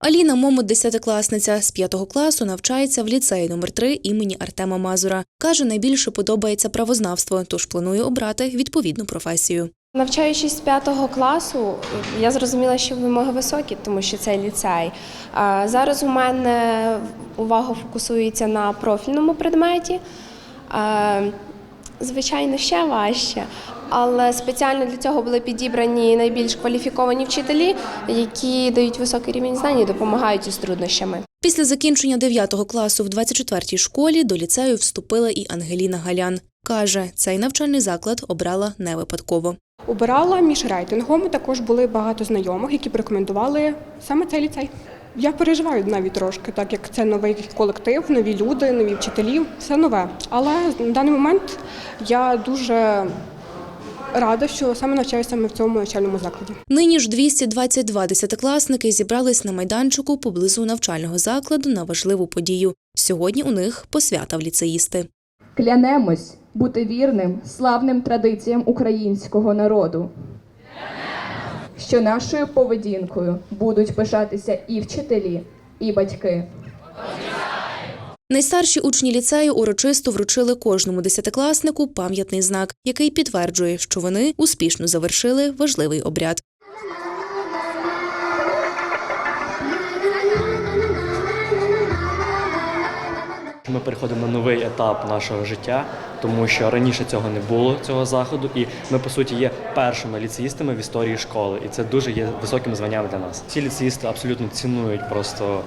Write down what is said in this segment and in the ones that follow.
Аліна Момот, десятикласниця з п'ятого класу, навчається в ліцеї номер 3 імені Артема Мазура. Каже, найбільше подобається правознавство, тож планує обрати відповідну професію. Навчаючись з п'ятого класу, я зрозуміла, що вимоги високі, тому що це ліцей. Зараз у мене увага фокусується на профільному предметі. Звичайно, ще важче, але спеціально для цього були підібрані найбільш кваліфіковані вчителі, які дають високий рівень знань і допомагають із труднощами. Після закінчення 9 класу в 24-й школі до ліцею вступила і Ангеліна Галян. Каже, цей навчальний заклад обрала не випадково. Обирала між рейтингом. Також були багато знайомих, які порекомендували саме цей ліцей. Я переживаю навіть трошки, так як це новий колектив, нові люди, нові вчителі, все нове. Але на даний момент я дуже рада, що саме навчаюся саме в цьому навчальному закладі. Нині ж 222 десятикласники зібрались на майданчику поблизу навчального закладу на важливу подію. Сьогодні у них посвята в ліцеїсти. Клянемось бути вірним славним традиціям українського народу. Що нашою поведінкою будуть пишатися і вчителі, і батьки. Найстарші учні ліцею урочисто вручили кожному десятикласнику пам'ятний знак, який підтверджує, що вони успішно завершили важливий обряд. Ми переходимо на новий етап нашого життя, тому що раніше цього не було цього заходу, і ми по суті є першими ліцеїстами в історії школи, і це дуже є високим званням для нас. Ці ліцеїсти абсолютно цінують просто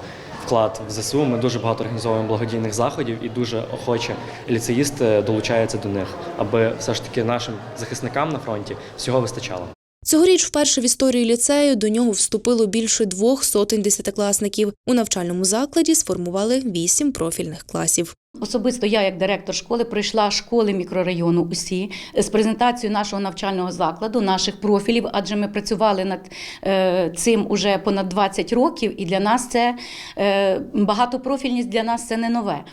вклад в ЗСУ. Ми дуже багато організовуємо благодійних заходів, і дуже охоче ліцеїсти долучаються до них, аби все ж таки нашим захисникам на фронті всього вистачало. Цьогоріч вперше в історії ліцею до нього вступило більше двох сотень десятикласників. У навчальному закладі сформували вісім профільних класів. Особисто я, як директор школи, пройшла школи мікрорайону усі з презентацією нашого навчального закладу, наших профілів, адже ми працювали над е, цим уже понад 20 років, і для нас це е, багатопрофільність для нас це не нове.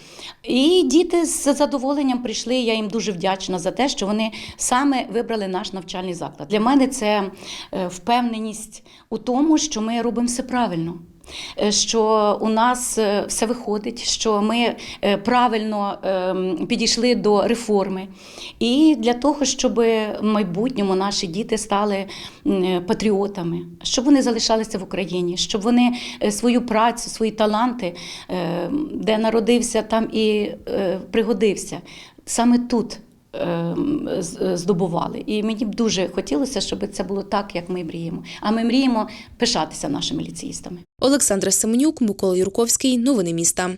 І діти з задоволенням прийшли. Я їм дуже вдячна за те, що вони саме вибрали наш навчальний заклад. Для мене це е, впевненість у тому, що ми робимо все правильно. Е, Що у нас е, все виходить, що ми е, правильно ем, підійшли до реформи, і для того, щоб в майбутньому наші діти стали патріотами, щоб вони залишалися в Україні, щоб вони свою працю, свої таланти, е, де народився, там і пригодився. Саме тут ем, здобували. І мені б дуже хотілося, щоб це було так, як ми мріємо. А ми мріємо пишатися нашими ліцеїстами. Олександра Семенюк, Микола Юрковський. Новини міста.